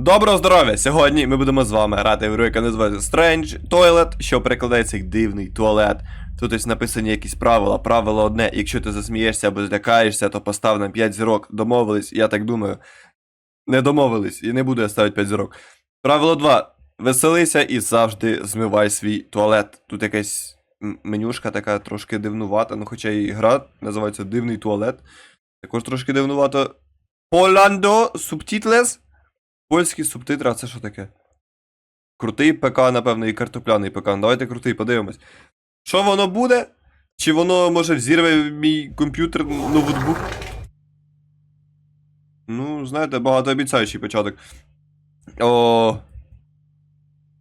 Доброго здоров'я! Сьогодні ми будемо з вами грати в гру, яка називається Strange Toilet, що перекладається як дивний туалет. Тут ось написані якісь правила. Правило одне, якщо ти засмієшся або злякаєшся, то постав на 5 зірок. Домовились, я так думаю. Не домовились, і не буду я ставити 5 зірок. Правило 2. Веселися і завжди змивай свій туалет. Тут якась менюшка така трошки дивнувата, ну хоча і гра називається Дивний туалет. Також трошки дивнувато. Поландо субтітлес. Польські субтитри, а це що таке? Крутий ПК, напевно, і картопляний ПК. Ну, Давайте крутий, подивимось. Що воно буде? Чи воно може взірве мій комп'ютер, ноутбук? Ну, знаєте, багатообіцяючий початок. О.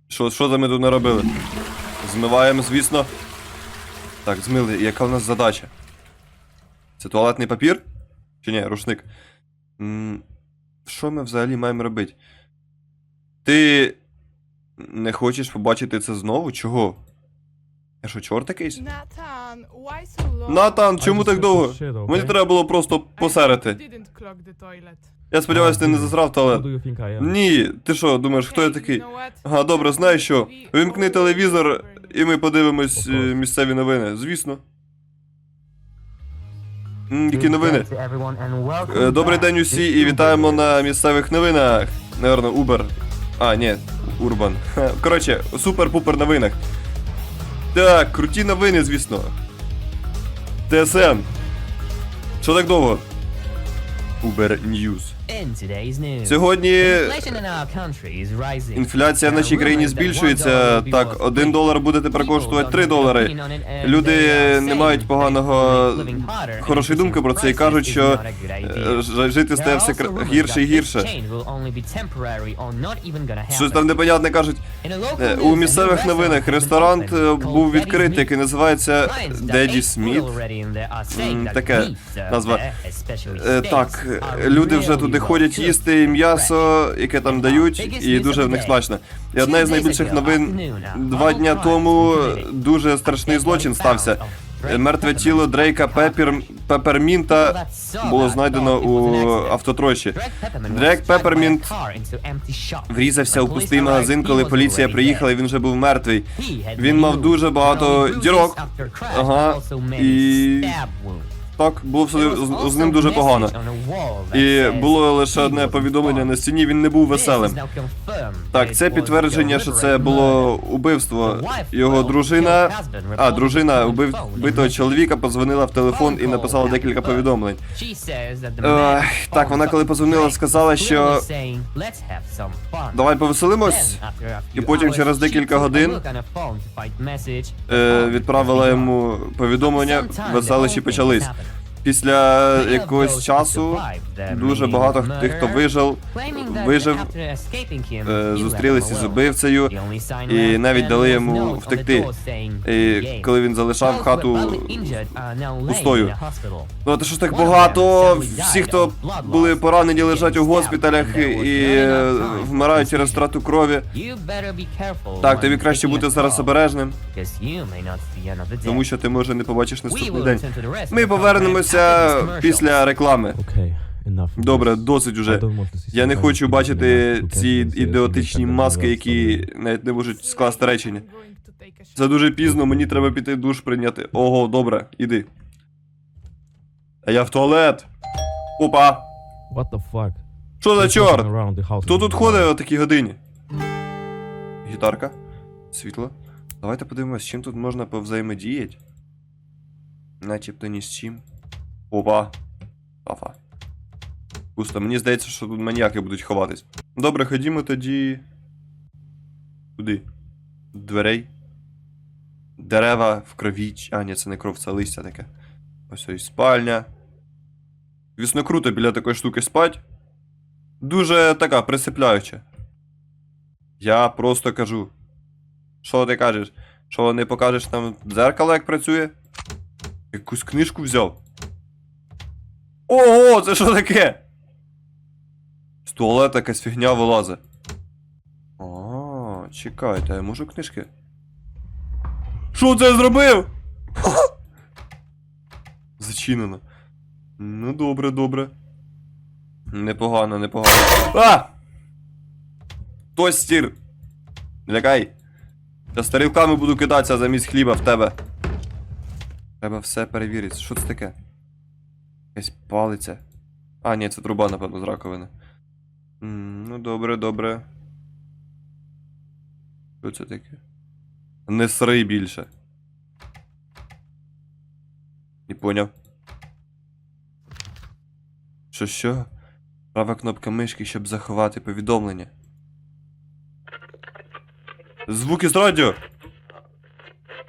Що, що за ми тут наробили? Змиваємо, звісно. Так, змили. Яка в нас задача? Це туалетний папір? Чи ні, рушник? Що ми взагалі маємо робити? Ти не хочеш побачити це знову? Чого? Я що, чорт якийсь? Nathan, why so long? Натан, чому так довго? Мені треба було просто посерити. Я сподіваюся, ти не засрав туалет. Ні, ти що, думаєш, хто я такий? Ага, добре, знаєш що? Вимкни телевізор, і ми подивимось е, місцеві новини. Звісно. Які новини? Е, Добрий день усі і вітаємо на місцевих новинах. Наверно, Uber. А, ні, Урбан. Коротше, супер-пупер новинах. Так, круті новини, звісно. ТСН. Що так довго? Uber News. Сьогодні інфляція в нашій країні збільшується. Так, один долар буде тепер коштувати 3 долари. Люди не мають поганого хорошої думки про це і кажуть, що е, жити стає все гірше і гірше. Щось там непонятне кажуть. Е, У місцевих новинах ресторан е, був відкритий, який називається Деді Сміт. Таке назва. Е, Так, люди вже туди ходять їсти м'ясо, яке там дають, і дуже в них смачно. І одна із найбільших новин два дня тому дуже страшний злочин стався. Мертве тіло Дрейка Пепір... Пепермінта було знайдено у автотрощі. Дрек Пеппермінт Врізався у пустий магазин, коли поліція приїхала, і він вже був мертвий. Він мав дуже багато дірок. Ага, і Так, було все з, з ним дуже погано. І було лише одне повідомлення на стіні, він не був веселим. Так, це підтвердження, що це було убивство. Його дружина. А, дружина вбитого чоловіка, позвонила в телефон і написала декілька повідомлень. Ех, так, вона коли позвонила, сказала, що давай повеселимось. І потім через декілька годин Е, відправила йому повідомлення, веселищі почались. Після якогось часу дуже багато тих, хто вижив, вижив, е, зустрілися з убивцею, і навіть дали йому втекти. І коли він залишав хату пустою. Ну, що ж так багато, всі, хто були поранені, лежать у госпіталях і е, вмирають через втрату крові. Так, тобі краще бути зараз обережним, тому що ти може не побачиш наступний день. Ми повернемося після реклами. Добре, досить уже. Я не хочу бачити ці single маски, які навіть не можуть скласти речення. Це дуже пізно, мені треба піти душ прийняти. Ого, добре, іди. А я в туалет. Опа! What the fuck? Що за чорт? Хто тут ходить о такій годині? Гітарка. Світло. Давайте подивимось, з чим тут можна повзаємодіяти. Начебто ні з чим. Опа. Афа. Пусто, мені здається, що тут маніяки будуть ховатись. Добре, ходімо тоді. Куди? Дверей. Дерева в крові. А, ні, це не кров, це листя таке. Ось ось спальня. Звісно, круто біля такої штуки спать. Дуже така присипляюча. Я просто кажу. Що ти кажеш? Що не покажеш нам дзеркало, як працює? Якусь книжку взяв. Ого, це що таке? З туалета якась фігня вилазить. А, чекайте, я можу книжки? Що це я зробив? Зачинено. Ну, добре, добре. Непогано, непогано. А! Тостір! Лякай! Я з буду кидатися замість хліба в тебе. Треба все перевірити. Що це таке? Якась палиця. А, ні, це труба, напевно, з раковини. М, ну, добре, добре. Що це таке? Не сри більше. Не поняв. Що що? Права кнопка мишки, щоб заховати повідомлення. Звуки з радіо!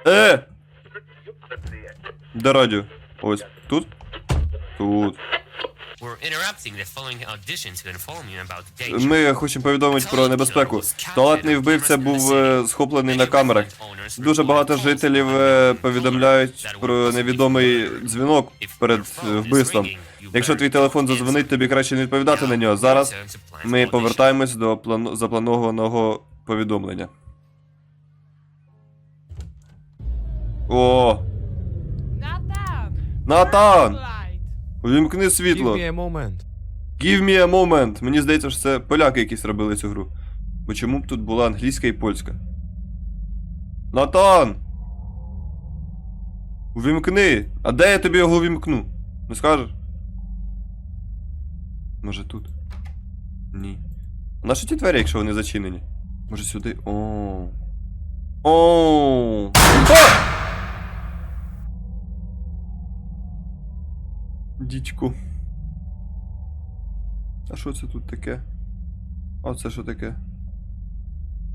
Е! Де радіо? Ось. Тут? Тут. Ми хочемо повідомити про небезпеку. Туалетний вбивця був е, схоплений на камерах. Дуже багато жителів е, повідомляють про невідомий дзвінок перед е, вбивством. Якщо твій телефон задзвонить, тобі краще не відповідати на нього. Зараз ми повертаємось до плану... запланованого повідомлення. О, Nathan! Натан! Увімкни Give світло. me a moment. Give me a moment. Мені здається, що це поляки якісь робили цю гру. Бо чому б тут була англійська і польська? Натан! Увімкни! А де я тобі його увімкну? Не скажеш? Може тут? Ні. А на що ті двері, якщо вони зачинені? Може сюди? О. О. А! Дідьку. А що це тут таке? А це що таке?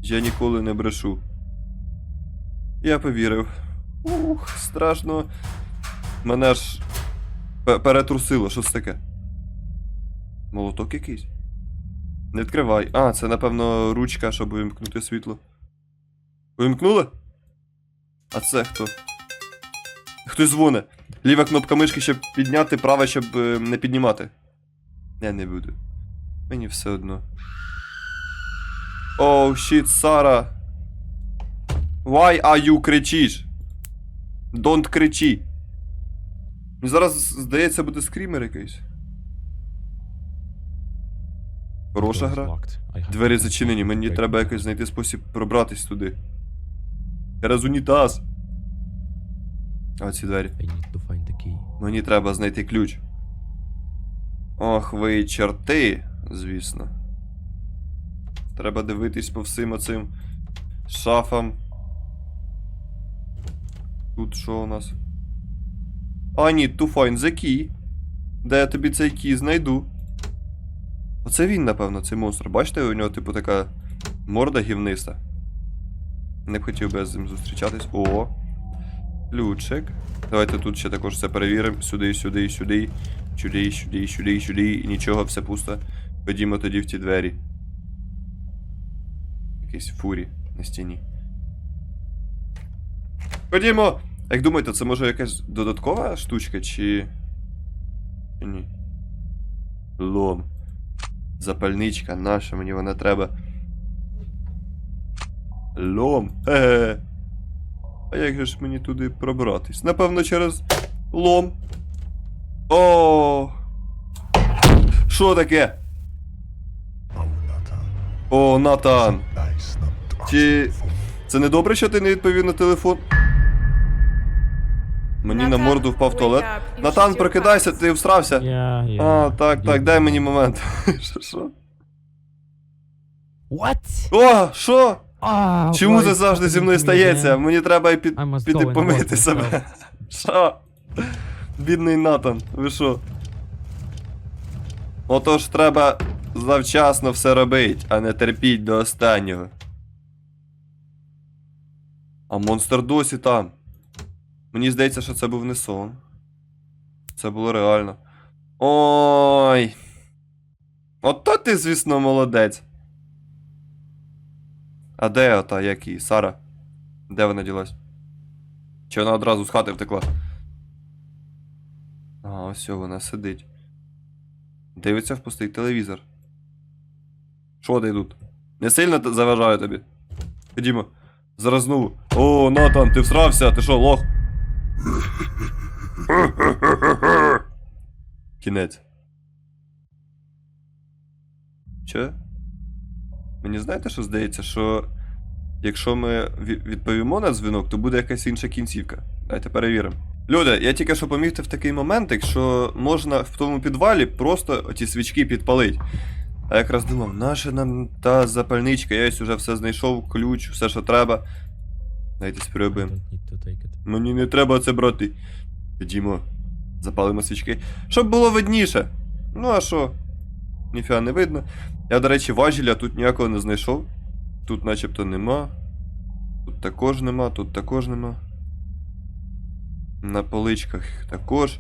Я ніколи не брешу. Я повірив. Ух, страшно. Мене ж перетрусило, що це таке? Молоток якийсь? Не відкривай. А, це, напевно, ручка, щоб увімкнути світло. Увімкнули? А це хто? Хтось дзвоне. Ліва кнопка мишки, щоб підняти, права, щоб е, не піднімати. Я не буду. Мені все одно. Оу, щіт, Сара. Why are you кричиш? Don't кричи. Мені зараз, здається, буде скрімер якийсь. Хороша гра. Двері зачинені, мені треба якось знайти спосіб пробратись туди. Через унітаз. А ці двері. I need to find the key. Мені треба знайти ключ. Ох, ви чорти, звісно. Треба дивитись по всім оцим шафам. Тут що у нас? I need to find the key. Де я тобі цей кій знайду? Оце він, напевно, цей монстр. Бачите, у нього, типу, така морда гівниста. Не б хотів би з ним зустрічатись. О! Ключик. Давайте тут ще також все перевіримо. Сюди, сюди, сюди. Сюди, сюди, сюди, сюди. І нічого, все пусто. Ходімо тоді в ті двері. Якийсь фурі на стіні. Ходімо! Як думаєте, це може якась додаткова штучка, чи. Чи ні? Лом. Запальничка наша, мені вона треба. Лом. Хе-хе. А як же ж мені туди пробратись? Напевно, через лом. О. Що таке? О, Натан. Чи це не добре, що ти не відповів на телефон? Мені на морду впав туалет. up, Натан, прокидайся, ти всрався. Yeah, yeah. А, так, так, дай мені момент. Що, Що? What? О, що? Чому це завжди зі мною стається? Мені треба і під, піти помити себе. Що? Бідний Натан, ви що? Отож треба завчасно все робить, а не терпіть до останнього. А монстр досі там. Мені здається, що це був не сон. Це було реально. Ой. Ото ти, звісно, молодець. А де ота, як її? Сара? Де вона ділась? Чи вона одразу з хати втекла? А, ось вона сидить. Дивиться в пустий телевізор. Що ти тут? Не сильно заважаю тобі. Ходімо. Зараз. О, Натан, ти всрався, ти що, лох? Кінець. Че? Мені знаєте, що здається, що якщо ми відповімо на дзвінок, то буде якась інша кінцівка. Давайте перевіримо. Люди, я тільки що помітив такий момент, якщо можна в тому підвалі просто оті свічки підпалити. А якраз думав, наша нам та запальничка, я ось уже все знайшов, ключ, все, що треба. Давайте спробуємо. Мені не треба це брати. Ходімо, запалимо свічки. Щоб було видніше. Ну а що? Ніфіга не видно. Я, до речі, важіля тут ніякого не знайшов. Тут начебто нема. Тут також нема, тут також нема. На поличках також.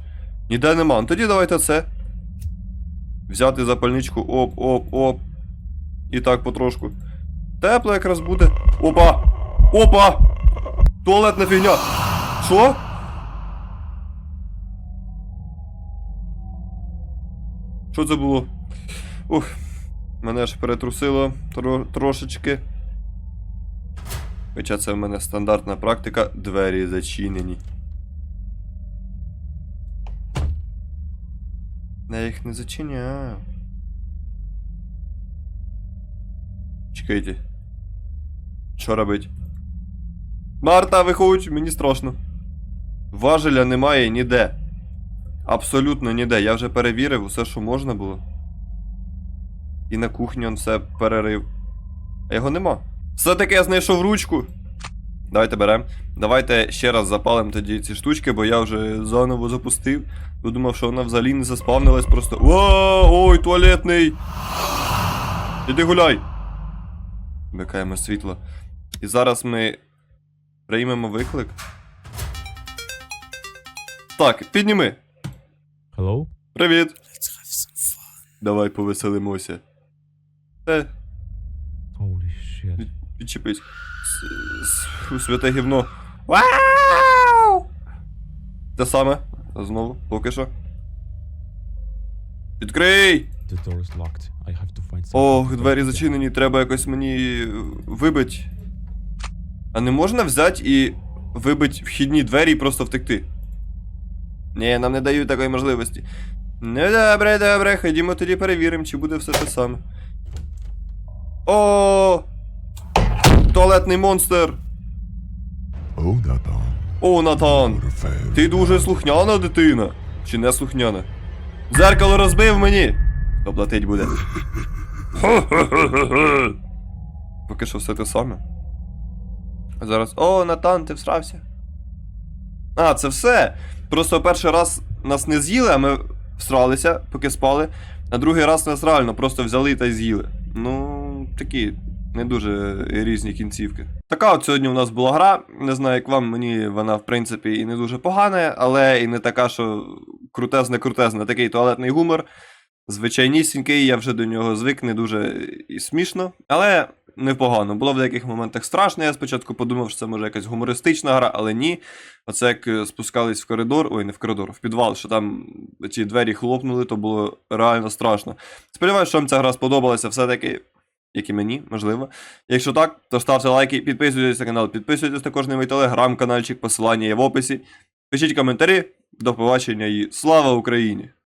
Ніде нема. Ну тоді давайте це. Взяти запальничку, оп, оп, оп. І так потрошку. Тепло якраз буде. Опа! Опа! Туалетна фігня! Що? Що це було? Ух, мене аж перетрусило тро- трошечки. Хоча це в мене стандартна практика, двері зачинені. Я їх не зачиняю. Чекайте. Що робить? Марта, виходь, мені страшно. Важеля немає ніде. Абсолютно ніде. Я вже перевірив усе, що можна було. І на кухні он все перерив. А його нема. Все-таки я знайшов ручку. Давайте беремо. Давайте ще раз запалимо тоді ці штучки, бо я вже заново запустив. Бо Думав, що вона взагалі не заспавнилась просто. О, ой, туалетний! Іди гуляй! Вмикаємо світло. І зараз ми приймемо виклик. Так, підніми. Hello? Привіт. Давай повеселимося. Е, Holy shit. відчепись. Святе гівно. Вау! Те саме. Знову, поки що. Відкрий! The door is locked. I have to find. Ох, двері зачинені, треба якось мені вибить. А не можна взяти і вибити вхідні двері і просто втекти? Ні, нам не дають такої можливості. Ну добре, добре, ходімо тоді перевіримо, чи буде все те саме. О! Туалетний монстр! О, Натан! A fair. Ти дуже слухняна дитина. Чи не слухняна? Дзеркало розбив мені. Хто платить буде? Поки що все те саме. Зараз. О, Натан, ти всрався. А, це все. Просто перший раз нас не з'їли, а ми всралися, поки спали. А другий раз нас реально просто взяли та й з'їли. Ну, такі не дуже різні кінцівки. Така от сьогодні у нас була гра. Не знаю, як вам, мені вона, в принципі, і не дуже погана, але і не така, що крутезна Такий туалетний гумор. Звичайнісінький, я вже до нього звик, не дуже і смішно. Але непогано. Було в деяких моментах страшно. Я спочатку подумав, що це може якась гумористична гра, але ні. Оце як е, спускались в коридор, ой, не в коридор, в підвал, що там ці двері хлопнули, то було реально страшно. Сподіваюсь, що вам ця гра сподобалася все-таки. Як і мені, можливо. Якщо так, то ставте лайки, підписуйтесь на канал, підписуйтесь також на мій телеграм-канальчик, посилання є в описі. Пишіть коментарі. До побачення і слава Україні!